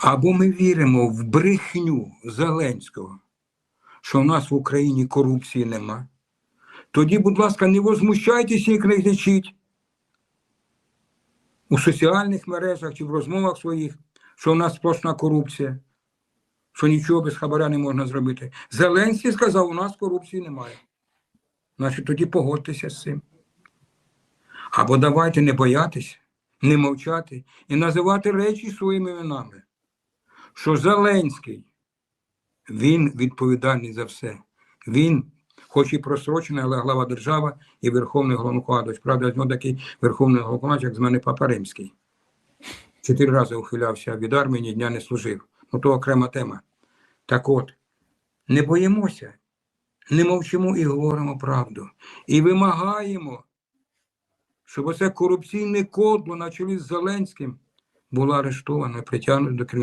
Або ми віримо в брехню Зеленського, що в нас в Україні корупції нема. Тоді, будь ласка, не возмущайтеся і кричіть у соціальних мережах чи в розмовах своїх, що в нас сплошна корупція, що нічого без хабаря не можна зробити. Зеленський сказав, у нас корупції немає. Значить, тоді погодьтеся з цим. Або давайте не боятися, не мовчати і називати речі своїми іменами. Що Зеленський, він відповідальний за все. Він, хоч і просрочений, але глава держави і Верховний головнокомандувач. Правда, з нього такий Верховний головнокомандувач, як з мене Папа Римський. Чотири рази ухилявся від армії, ні дня не служив. Ну, то окрема тема. Так от, не боїмося, не мовчимо і говоримо правду. І вимагаємо, щоб оце корупційне кодло на чолі з Зеленським було арештовано і притягнуто до кримінальної